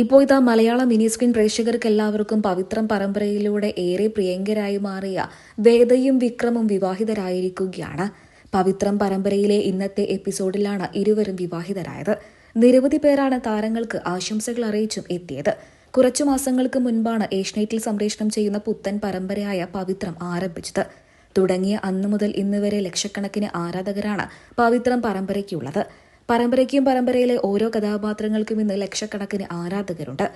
ഇപ്പോൾ ഇതാ മലയാള mini screen പ്രേക്ഷകർക്ക് എല്ലാവർക്കും പവിത്രം പരമ്പരയിലൂടെ ഏറെ പ്രിയങ്കരായി മാറിയ വേദയും വിക്രമും വിവാഹിതരായിരിക്കുകയാണ്. പവിത്രം പരമ്പരയിലെ ഇന്നത്തെ എപ്പിസോഡിലാണ് ഇരുവരും വിവാഹിതരായത്. നിരവധി പേരാണ് താരങ്ങൾക്ക് ആശംസകൾ അറിയിച്ചും എത്തിയത്. കുറച്ചു മാസങ്ങൾക്ക് മുൻപാണ് ഏഷ്യനെറ്റിൽ സംപ്രേഷണം ചെയ്യുന്ന പുത്തൻ പരമ്പരയായ പവിത്രം ആരംഭിച്ചത്. തുടങ്ങിയ അന്നു മുതൽ ഇന്നുവരെ ലക്ഷക്കണക്കിന് ആരാധകരാണ് പവിത്രം പരമ്പരയ്ക്കുള്ളത്. പരമ്പരയ്ക്കും പരമ്പരയിലെ ഓരോ കഥാപാത്രങ്ങൾക്കും ഇന്ന് ലക്ഷക്കണക്കിന് ആരാധകരുണ്ട്.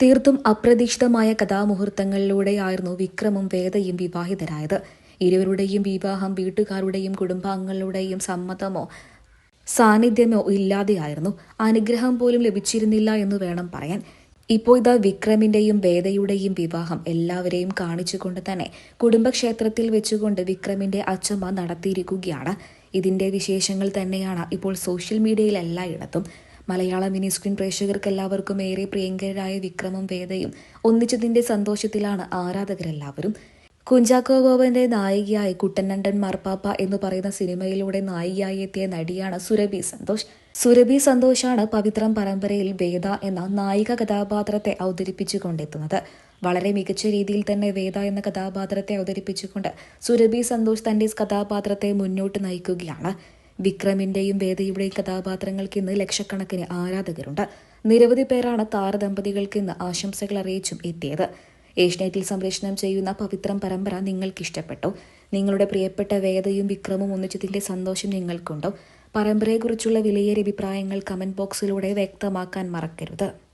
തീർത്തും അപ്രതീക്ഷിതമായ കഥാമുഹൂർത്തങ്ങളിലൂടെയായിരുന്നു വിക്രമും വേദയും വിവാഹിതരായത്. ഇരുവരുടെയും വിവാഹം വീട്ടുകാരുടെയും കുടുംബാംഗങ്ങളുടെയും സമ്മതമോ സാന്നിധ്യമോ ഇല്ലാതെയായിരുന്നു. അനുഗ്രഹം പോലും ലഭിച്ചിരുന്നില്ല എന്ന് വേണം പറയാൻ. ഇപ്പോൾ ഇതാ വിക്രമിന്റെയും വേദയുടെയും വിവാഹം എല്ലാവരെയും കാണിച്ചുകൊണ്ട് തന്നെ കുടുംബക്ഷേത്രത്തിൽ വെച്ചുകൊണ്ട് വിക്രമിന്റെ അച്ഛമ്മ നടത്തിയിരിക്കുകയാണ്. ഇതിന്റെ വിശേഷങ്ങൾ തന്നെയാണ് ഇപ്പോൾ സോഷ്യൽ മീഡിയയിൽ എല്ലായിടത്തും. മലയാള മിനി സ്ക്രീൻ പ്രേക്ഷകർക്ക് എല്ലാവർക്കും ഏറെ പ്രിയങ്കരായ വിക്രമും വേദയും ഒന്നിച്ചതിന്റെ സന്തോഷത്തിലാണ് ആരാധകരെല്ലാവരും. കുഞ്ചാക്കോ ബോബന്റെ നായികയായി കുട്ടനണ്ടൻ മാർപ്പാപ്പ എന്ന് പറയുന്ന സിനിമയിലൂടെ നായികയായി എത്തിയ നടിയാണ് സുരഭി സന്തോഷ്. സുരഭി സന്തോഷാണ് പവിത്രം പരമ്പരയിൽ വേദ എന്ന നായിക കഥാപാത്രത്തെ അവതരിപ്പിച്ചു കൊണ്ടെത്തുന്നത് വളരെ മികച്ച രീതിയിൽ തന്നെ വേദ എന്ന കഥാപാത്രത്തെ അവതരിപ്പിച്ചുകൊണ്ട് സുരഭി സന്തോഷ് തന്റെ കഥാപാത്രത്തെ മുന്നോട്ട് നയിക്കുകയാണ്. വിക്രമിന്റെയും വേദയുടെയും കഥാപാത്രങ്ങൾക്ക് ഇന്ന് ലക്ഷക്കണക്കിന് ആരാധകരുണ്ട്. നിരവധി പേരാണ് താരദമ്പതികൾക്ക് ഇന്ന് ആശംസകൾ അറിയിച്ചും എത്തിയത്. ഏഷ്യനെറ്റിൽ സംപ്രേഷണം ചെയ്യുന്ന പവിത്രം പരമ്പര നിങ്ങൾക്ക് ഇഷ്ടപ്പെട്ടു നിങ്ങളുടെ പ്രിയപ്പെട്ട വേദയും വിക്രമും ഒന്നിച്ചതിന്റെ സന്തോഷം നിങ്ങൾക്കുണ്ടോ? പരമ്പരയെക്കുറിച്ചുള്ള വിലയേറിയ അഭിപ്രായങ്ങൾ കമന്റ് ബോക്സിലൂടെ വ്യക്തമാക്കാൻ മറക്കരുത്.